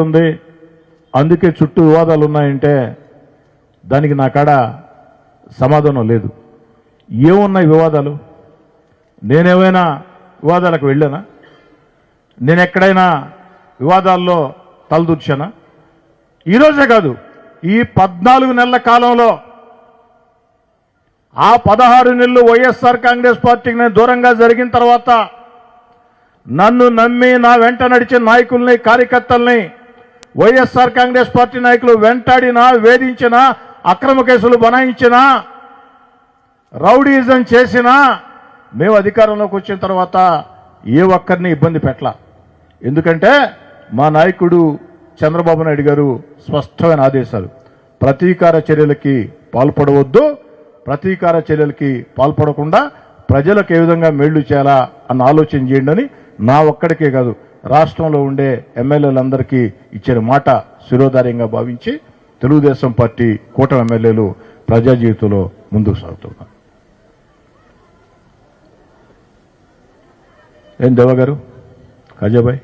ఉంది. అందుకే చుట్టూ వివాదాలు ఉన్నాయంటే దానికి నా కాడ సమాధానం లేదు. ఏమున్నాయి వివాదాలు? నేనేమైనా వివాదాలకు వెళ్ళానా? నేను ఎక్కడైనా వివాదాల్లో తలదూర్చానా? ఈరోజే కాదు ఈ పద్నాలుగు నెలల కాలంలో ఆ పదహారు నెలలు వైఎస్ఆర్ కాంగ్రెస్ పార్టీకి నేను దూరంగా జరిగిన తర్వాత నన్ను నమ్మి నా వెంట నడిచిన నాయకుల్ని కార్యకర్తల్ని వైఎస్ఆర్ కాంగ్రెస్ పార్టీ నాయకులు వెంటాడినా వేధించినా అక్రమ కేసులు బనాయించినా రౌడీజం చేసినా మేము అధికారంలోకి వచ్చిన తర్వాత ఏ ఒక్కరిని ఇబ్బంది పెట్టల. ఎందుకంటే మా నాయకుడు చంద్రబాబు నాయుడు గారు స్పష్టమైన ఆదేశాలు. ప్రతీకార చర్యలకి పాల్పడవద్దు ప్రతీకార చర్యలకి పాల్పడకుండా ప్రజలకు ఏ విధంగా మేళ్ళు చేయాలా అన్న ఆలోచన చేయండి అని నా ఒక్కడికే కాదు రాష్ట్రంలో ఉండే ఎమ్మెల్యేలందరికీ ఇచ్చిన మాట శిరోధార్యంగా భావించి తెలుగుదేశం పార్టీ కూటమి ఎమ్మెల్యేలు ప్రజా జీవితంలో ముందుకు సాగుతున్నారు. ఏం దేవ గారు? కాజాబాయ్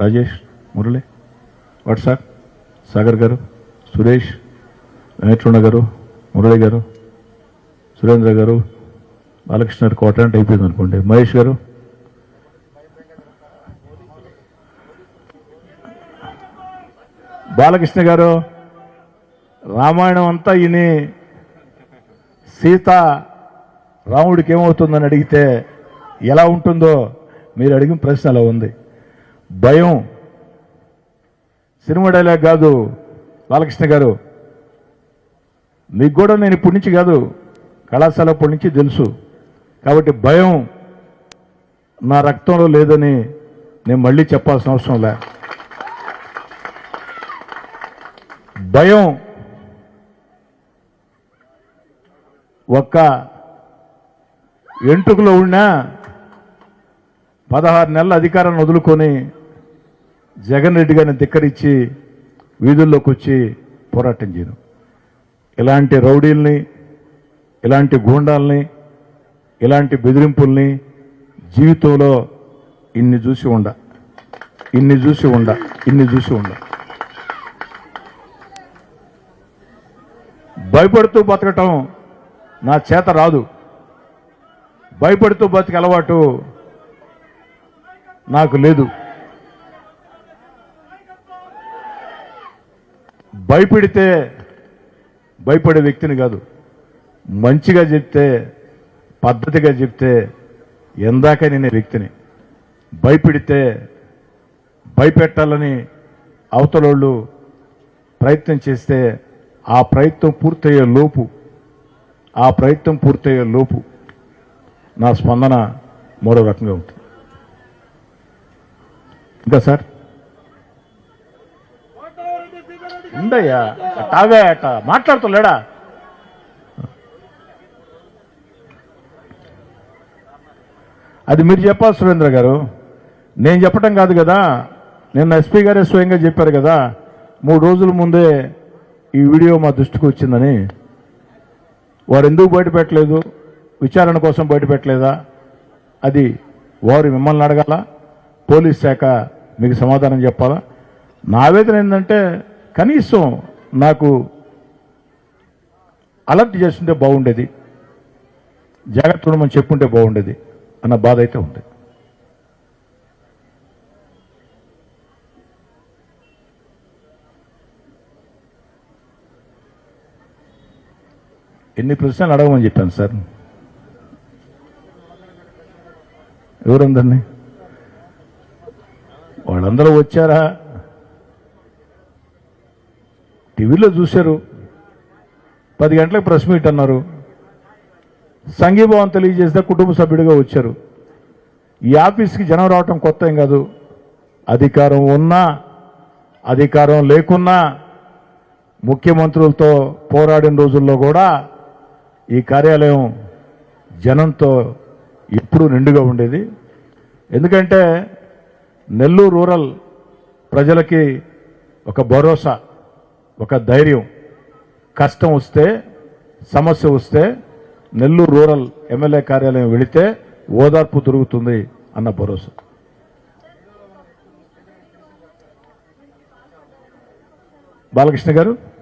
రాజేష్ మురళి వాట్సాప్ సాగర్ గారు సురేష్ వెంకటరమణ గారు మురళి గారు సురేంద్ర గారు బాలకృష్ణ గారు అంటే అయిపోయింది అనుకోండి మహేష్ గారు? బాలకృష్ణ గారు రామాయణం అంతా ఇని సీత రాముడికి ఏమవుతుందని అడిగితే ఎలా ఉంటుందో మీరు అడిగిన ప్రశ్న అలా ఉంది. భయం సినిమా డైలాగ్ కాదు బాలకృష్ణ గారు. మీకు కూడా నేను ఇప్పటి నుంచి కాదు కళాశాల అప్పటి నుంచి తెలుసు. కాబట్టి భయం నా రక్తంలో లేదని నేను మళ్ళీ చెప్పాల్సిన అవసరం లే. భయం. ఒక్క ఎంటుకలో ఉన్నా పదహారు నెలల అధికారాన్ని వదులుకొని జగన్ రెడ్డి గారిని ధిక్కరించి వీధుల్లోకి వచ్చి పోరాటం చేయను ఇలాంటి రౌడీల్ని ఇలాంటి గూండాల్ని ఇలాంటి బెదిరింపుల్ని జీవితంలో ఇన్ని చూసి ఉండ. ఇన్ని చూసి ఉండ. ఇన్ని చూసి ఉండ. భయపడుతూ బతకటం నా చేత రాదు. భయపడుతూ బతికే అలవాటు నాకు లేదు. భయపెడితే భయపడే వ్యక్తిని కాదు. మంచిగా చెప్తే పద్ధతిగా చెప్తే ఎందాక నేను వ్యక్తిని. భయపెడితే భయపెట్టాలని అవతలోళ్ళు ప్రయత్నం చేస్తే ఆ ప్రయత్నం పూర్తయ్యే లోపు ఆ ప్రయత్నం పూర్తయ్యే లోపు నా స్పందన మరో రకంగా ఉంటుంది. ఇంకా సార్? ఉండయ్యా అట్టాగా అట్ట మాట్లాడుతులేడా? అది మీరు చెప్పాలి సురేంద్ర గారు. నేను చెప్పటం కాదు కదా నిన్న ఎస్పీ గారే స్వయంగా చెప్పారు కదా మూడు రోజుల ముందే ఈ వీడియో మా దృష్టికి వచ్చిందని. వారు ఎందుకు బయటపెట్టలేదు విచారణ కోసం బయటపెట్టలేదా అది వారు మిమ్మల్ని అడగాల? పోలీస్ శాఖ మీకు సమాధానం చెప్పాలా? నా ఆవేదన ఏంటంటే కనీసం నాకు అలర్ట్ చేస్తుంటే బాగుండేది. జాగ్రత్త ఉండమని చెప్పుంటే బాగుండేది అన్న బాధ అయితే ఉంది. ఎన్ని ప్రశ్నలు అడగమని చెప్పాను సార్? ఎవరందరినీ? వాళ్ళందరూ వచ్చారా? టీవీలో చూశారు. పది గంటలకు ప్రెస్ మీట్ అన్నారు. సంఘీభావం తెలియజేస్తే కుటుంబ సభ్యుడిగా వచ్చారు. ఈ ఆఫీస్కి జనం రావటం కొత్త ఏం కాదు. అధికారం ఉన్నా అధికారం లేకున్నా ముఖ్యమంత్రులతో పోరాడిన రోజుల్లో కూడా ఈ కార్యాలయం జనంతో ఎప్పుడూ నిండుగా ఉండేది. ఎందుకంటే నెల్లూరు రూరల్ ప్రజలకి ఒక భరోసా ఒక ధైర్యం కష్టం వస్తే సమస్య వస్తే నెల్లూరు రూరల్ ఎమ్మెల్యే కార్యాలయం వెళితే ఓదార్పు దొరుకుతుంది అన్న భరోసా. బాలకృష్ణ గారు.